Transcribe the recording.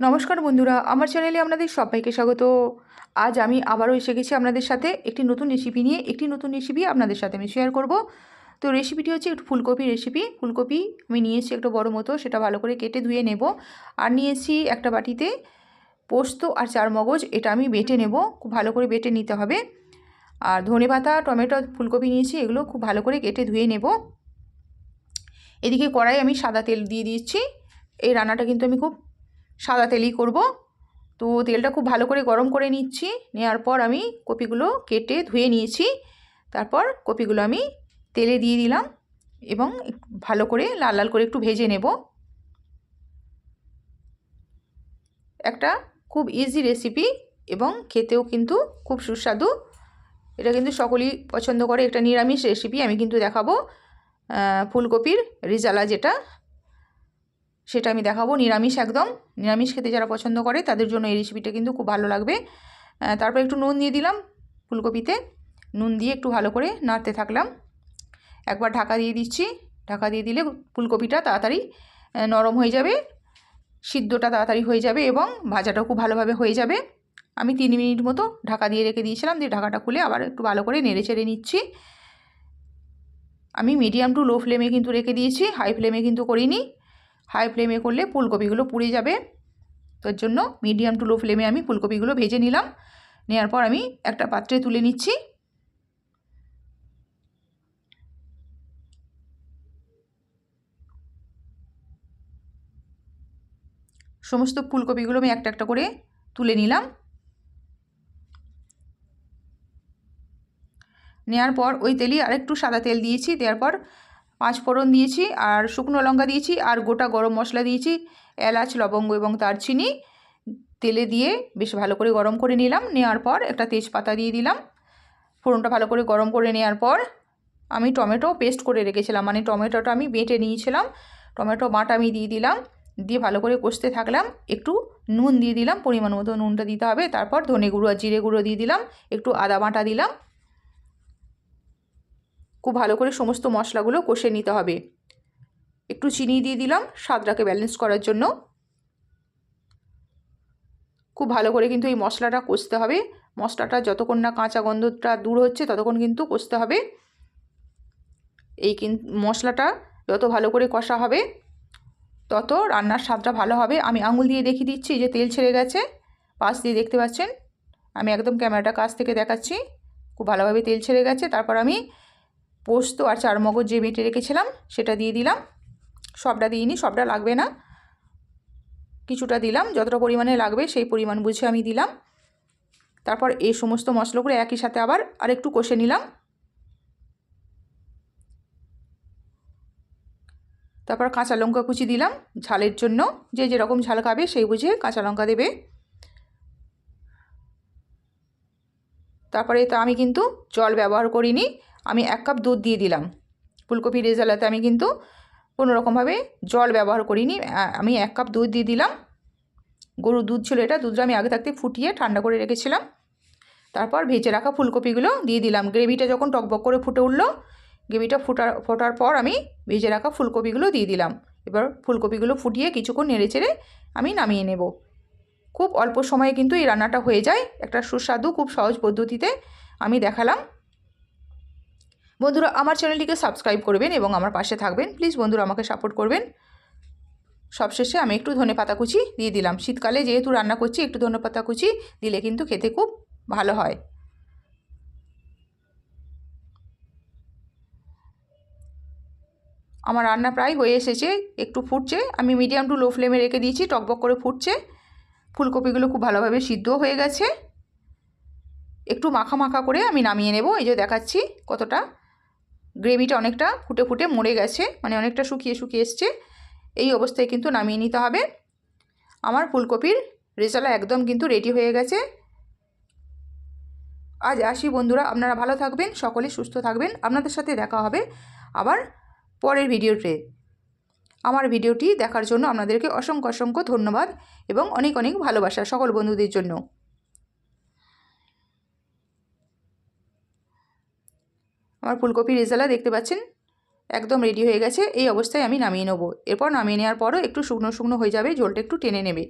নমস্কার বন্ধুরা, আমার চ্যানেলে আপনাদের সবাইকে স্বাগত। আজ আমি আবারও এসে গেছি আপনাদের সাথে একটি নতুন রেসিপি নিয়ে। একটি নতুন রেসিপি আপনাদের সাথে আমি শেয়ার করব। তো রেসিপিটি হচ্ছে একটু ফুলকপি রেসিপি ফুলকপি আমি নিয়েছি একটু বড় মতো, সেটা ভালো করে কেটে ধুয়ে নেব। আর নিয়েছি একটা বাটিতে পোস্ত আর চার মগজ, এটা আমি বেটে নেব। খুব ভালো করে বেটে নিতে হবে। আর ধনে পাতা, টমেটো, ফুলকপি নিয়েছি, এগুলো খুব ভালো করে কেটে ধুয়ে নেব। এদিকে কড়াই আমি সাদা তেল দিয়ে দিচ্ছি। এই রান্নাটা কিন্তু আমি খুব সাদা তেলই করব। তো তেলটা খুব ভালো করে গরম করে নিচ্ছি। নেওয়ার পর আমি কপিগুলো কেটে ধুয়ে নিয়েছি। তারপর কপিগুলো আমি তেলে দিয়ে দিলাম এবং ভালো করে লাল লাল করে একটু ভেজে নেব। একটা খুব ইজি রেসিপি এবং খেতেও কিন্তু খুব সুস্বাদু। এটা কিন্তু সকলেই পছন্দ করে। একটা নিরামিষ রেসিপি আমি কিন্তু দেখাবো। ফুলকপির রিজালা যেটা সেটা আমি দেখাবো। নিরামিষ একদম। নিরামিষ খেতে যারা পছন্দ করে, তাদের জন্য এই রেসিপিটা কিন্তু খুব ভালো লাগবে। তারপর একটু নুন দিয়ে দিলাম ফুলকপিতে। নুন দিয়ে একটু ভালো করে নাড়তে থাকলাম। একবার ঢাকা দিয়ে দিচ্ছি। ঢাকা দিয়ে দিলে ফুলকপিটা তাড়াতাড়ি নরম হয়ে যাবে। সিদ্ধটা তাড়াতাড়ি হয়ে যাবে এবং ভাজাটাও খুব ভালোভাবে হয়ে যাবে। আমি তিন মিনিট মতো ঢাকা দিয়ে রেখে দিয়েছিলাম। দিয়ে ঢাকাটা খুলে আবার একটু ভালো করে নেড়ে চেড়ে নিচ্ছি। আমি মিডিয়াম টু লো ফ্লেমে কিন্তু রেখে দিয়েছি। হাই ফ্লেমে কিন্তু করিনি। হাই ফ্লেমে করলে ফুলকপিগুলো পুড়ে যাবে। তার জন্য মিডিয়াম টু লো ফ্লেমে আমি ফুলকপিগুলো ভেজে নিলাম। নেওয়ার পর আমি একটা পাত্রে তুলে নিচ্ছি। সমস্ত ফুলকপিগুলো আমি একটা একটা করে তুলে নিলাম। নেওয়ার পর ওই তেলই আরেকটু সাদা তেল দিয়েছি। দেওয়ার পর পাঁচ ফোড়ন দিয়েছি, আর শুকনো লঙ্কা দিয়েছি, আর গোটা গরম মশলা দিয়েছি, এলাচ, লবঙ্গ এবং দারচিনি। তেলে দিয়ে বেশ ভালো করে গরম করে নিলাম নেওয়ার পর একটা তেজপাতা দিয়ে দিলাম। ফোড়নটা ভালো করে গরম করে নেওয়ার পর আমি টমেটো পেস্ট করে রেখেছিলাম মানে টমেটোটা আমি বেটে নিয়েছিলাম। টমেটো বাটা আমি দিয়ে দিলাম, দিয়ে ভালো করে কষতে থাকলাম, একটু নুন দিয়ে দিলাম, পরিমাণ মতো নুনটা দিতে হবে। তারপর ধনে গুঁড়ো আর জিরে গুঁড়ো দিয়ে দিলাম, একটু আদা বাটা দিলাম খুব ভালো করে সমস্ত মশলাগুলো কষে নিতে হবে। একটু চিনি দিয়ে দিলাম, স্বাদটাকে ব্যালেন্স করার জন্য। খুব ভালো করে কিন্তু এই মশলাটা কষতে হবে। মশলাটা যতক্ষণ না কাঁচা গন্ধটা দূর হচ্ছে, ততক্ষণ কিন্তু কষতে হবে। এই কিন্তু মশলাটা যত ভালো করে কষা হবে, তত রান্নার স্বাদটা ভালো হবে। আমি আঙুল দিয়ে দেখিয়ে দিচ্ছি যে তেল ছেড়ে গেছে, পাশ দিয়ে দেখতে পাচ্ছেন? আমি একদম ক্যামেরাটা কাছ থেকে দেখাচ্ছি। খুব ভালোভাবে তেল ছেড়ে গেছে। তারপর আমি পোস্ত আর চারমগজ যে বেটে রেখেছিলাম, সেটা দিয়ে দিলাম। সবটা দিইনি, সবটা লাগবে না। কিছুটা দিলাম, যতটা পরিমাণে লাগবে সেই পরিমাণ বুঝে আমি দিলাম। তারপর এই সমস্ত মশলাগুলো একই সাথে আবার আরেকটু কষে নিলাম। তারপর কাঁচা লঙ্কা কুচি দিলাম ঝালের জন্য। যে যেরকম ঝাল খাবে সেই বুঝে কাঁচা লঙ্কা দেবে। তারপরে তো আমি কিন্তু জল ব্যবহার করিনি। আমি এক কাপ দুধ দিয়ে দিলাম। ফুলকপি রেজালাতে আমি কিন্তু কোনো রকমভাবে জল ব্যবহার করিনি। আমি এক কাপ দুধ দিয়ে দিলাম। গরুর দুধ ছিল এটা, দুধটা আমি আগে থাকতে ফুটিয়ে ঠান্ডা করে রেখেছিলাম। তারপর ভেজে রাখা ফুলকপিগুলো দিয়ে দিলাম। গ্রেভিটা যখন টকবক করে ফুটে উঠল, গ্রেভিটা ফুটার, ফোটার পর আমি ভেজে রাখা ফুলকপিগুলো দিয়ে দিলাম। এবার ফুলকপিগুলো ফুটিয়ে কিছুক্ষণ নেড়ে চেড়ে আমি নামিয়ে নেব। খুব অল্প সময়ে কিন্তু এই রান্নাটা হয়ে যায়। একটা সুস্বাদু, খুব সহজ পদ্ধতিতে আমি দেখালাম। বন্ধুরা আমার চ্যানেলটিকে সাবস্ক্রাইব করবেন এবং আমার পাশে থাকবেন। প্লিজ বন্ধুরা আমাকে সাপোর্ট করবেন। সবশেষে আমি একটু ধনে পাতা কুচি দিয়ে দিলাম। শীতকালে যেহেতু রান্না করছি, একটু ধনে পাতা কুচি দিলে কিন্তু খেতে খুব ভালো হয়। আমার রান্না প্রায় হয়ে এসেছে, একটু ফুটছে। আমি মিডিয়াম টু লো ফ্লেমে রেখে দিয়েছি, টকবক করে ফুটছে। ফুলকপিগুলো খুব ভালোভাবে সিদ্ধ হয়ে গেছে। একটু মাখা মাখা করে আমি নামিয়ে নেব, এই যে দেখাচ্ছি কতটা। গ্রেভিটা অনেকটা ফুটে ফুটে মরে গেছে মানে অনেকটা শুকিয়ে শুকিয়ে এসছে। এই অবস্থায় কিন্তু নামিয়ে নিতে হবে। আমার ফুলকপির রেজালা একদম কিন্তু রেডি হয়ে গেছে। আজ আসি বন্ধুরা, আপনারা ভালো থাকবেন, সকলে সুস্থ থাকবেন। আপনাদের সাথে দেখা হবে আবার পরের ভিডিওতে। আমার ভিডিওটি দেখার জন্য আপনাদেরকে অসংখ্য অসংখ্য ধন্যবাদ এবং অনেক অনেক ভালোবাসা সকল বন্ধুদের জন্য। আমার ফুলকপি রেজালা দেখতে পাচ্ছেন? একদম রেডি হয়ে গেছে। এই অবস্থায় আমি নামিয়ে নেব। এরপর নামিয়ে নেওয়ার পরও একটু শুকনো শুকনো হয়ে যাবে জলটা একটু টেনে নেবে।